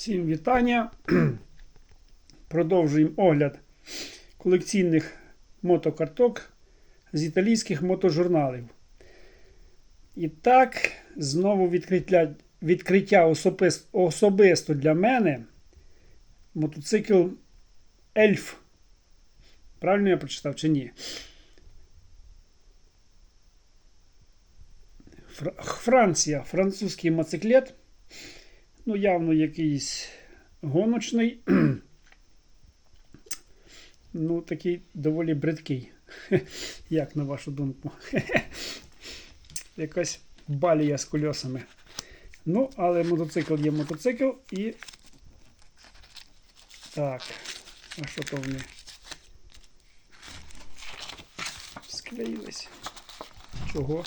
Всім вітання. Продовжуємо огляд колекційних мотокарток з італійських мотожурналів. І так, знову відкриття, відкриття особис- особисто для мене мотоцикл Ельф. Правильно я прочитав чи ні? Франція, французький мотоциклет. Ну, явно якийсь гоночний. Ну, такий доволі бридкий. Як на вашу думку? Якась балія з кольосами. Ну, але мотоцикл є мотоцикл і. Так. А що то вони? Склеїлись. Чого?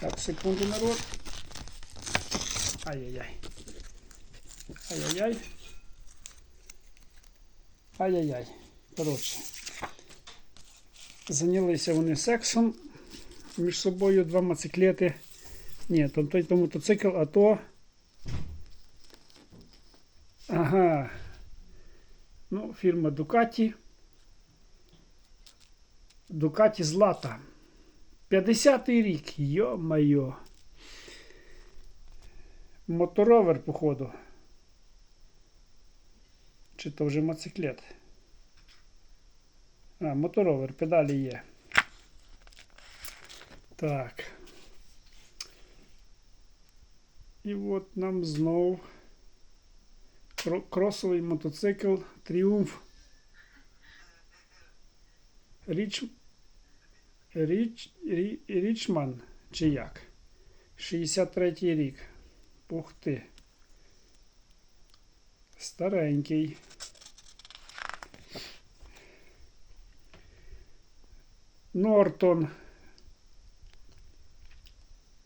Так, секунду, народ. Ай-яй-яй. Ай-яй-яй. Ай-яй-яй. Коротше. Зайнялися вони сексом між собою два мотоциклети. Ні, то той то мотоцикл, а то. Ага. Ну, фірма Ducati. Ducati Злата. 50-й рік. Йо-майо. Моторовер, походу. Чи то вже мотоциклет? А, моторовер, педалі є. Так. І от нам знов кросовий мотоцикл Тріумф. Річ... Річ... Рі... Річман. Чи як? 63-й рік. Ух ти. Старенький. Нортон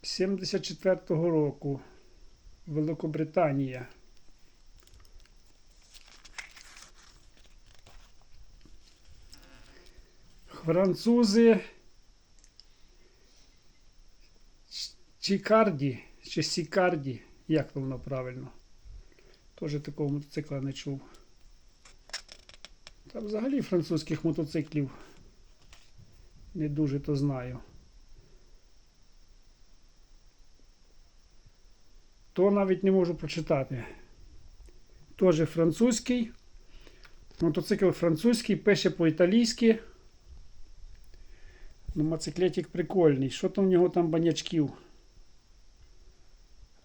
74-го року. Великобританія. Французи Чікарді чи Сікарді, як воно правильно. Теж такого мотоцикла не чув. Та взагалі французьких мотоциклів не дуже то знаю. То навіть не можу прочитати. Теж французький. Мотоцикл французький, пише по-італійськи. Ну, мотоциклетик прикольний. Що там в нього там банячків?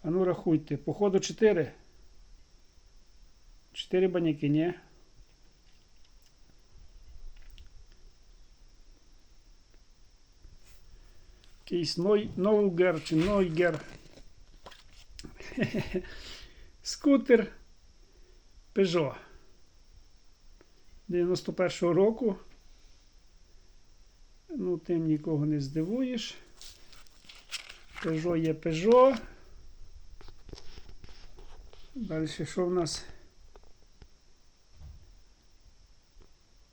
А ну рахуйте. Походу 4. 4 баняки, ні? Якийсь Ноугер чи Нойгер. Скутер Peugeot 91-го року. Ну, тим нікого не здивуєш. Peugeot є Peugeot. Далі що в нас?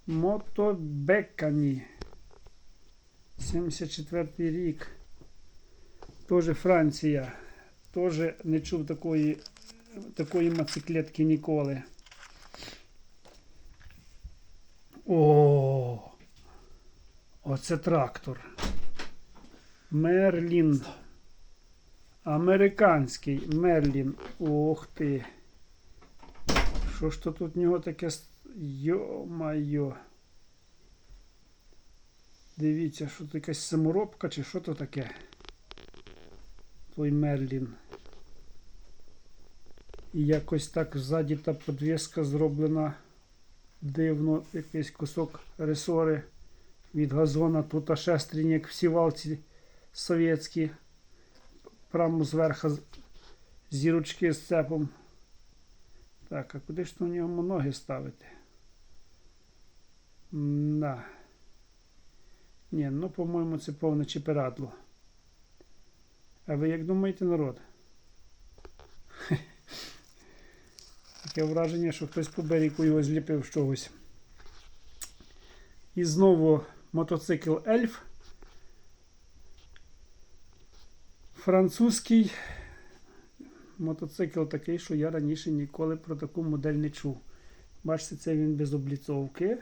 Мотобекані. 74 рік. Тоже Франція. Тоже не чув такої, такої мотоциклетки ніколи. О! Оце трактор. Мерлін. Американський Мерлін. Ох ти. Що ж то тут в нього таке? Йо-майо. Дивіться, що це якась саморобка чи що то таке? Той Мерлін. І якось так ззаді та подвіска зроблена дивно, якийсь кусок ресори від газона. Тут аж як всі валці совєтські. Прямо зверху зірочки з цепом. Так, а куди ж то в нього ноги ставити? Да. Ні, ну, по-моєму, це повне чіперадло. А ви як думаєте, народ? Таке враження, що хтось по берегу його зліпив чогось. І знову мотоцикл Ельф. Французький мотоцикл такий, що я раніше ніколи про таку модель не чув. Бачите, це він без обліцовки.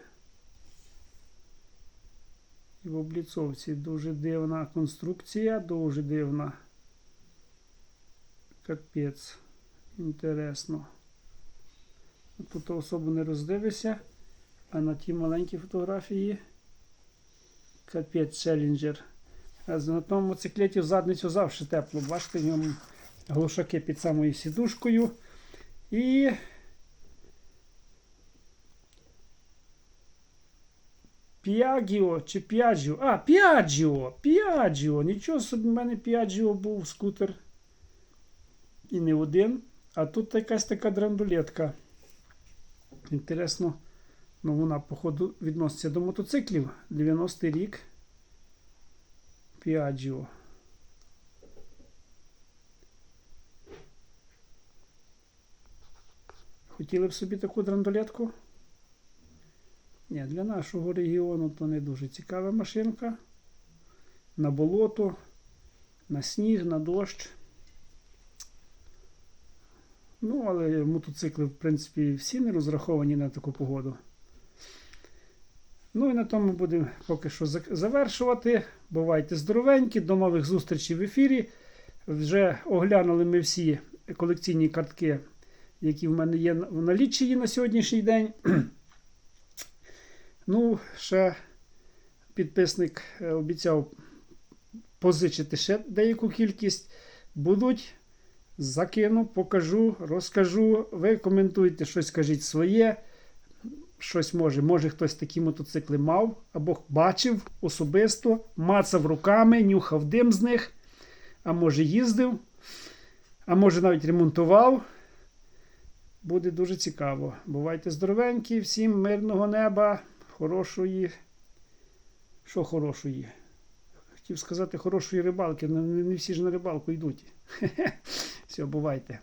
В обліцовці дуже дивна конструкція, дуже дивна. Капець. Інтересно. Тут особо не роздивишся, а на тій маленькій фотографії капець челленджер. На тому циклеті в задницю завжди тепло. Бачите, в ньому глушаки під самою сідушкою. І Піагіо чи Піаджіо. А, Піаджіо! Піаджіо! Нічого собі в мене Піаджіо був скутер. І не один. А тут якась така драндулетка. Інтересно, ну вона, походу, відноситься до мотоциклів. 90-й рік. Піаджіо. Хотіли б собі таку драндулетку? Ні, для нашого регіону то не дуже цікава машинка. На болото, на сніг, на дощ. Ну, але мотоцикли, в принципі, всі не розраховані на таку погоду. Ну і на тому будемо поки що завершувати. Бувайте здоровенькі, до нових зустрічей в ефірі. Вже оглянули ми всі колекційні картки, які в мене є в наліччі на сьогоднішній день. Ну, ще підписник е, обіцяв позичити ще деяку кількість. Будуть. Закину, покажу, розкажу. Ви коментуйте, щось скажіть своє. Щось може. Може хтось такі мотоцикли мав або бачив особисто, мацав руками, нюхав дим з них, а може їздив, а може навіть ремонтував. Буде дуже цікаво. Бувайте здоровенькі, всім мирного неба, хорошої. Що хорошої? Хотів сказати хорошої рибалки, але не всі ж на рибалку йдуть. Все, бувайте.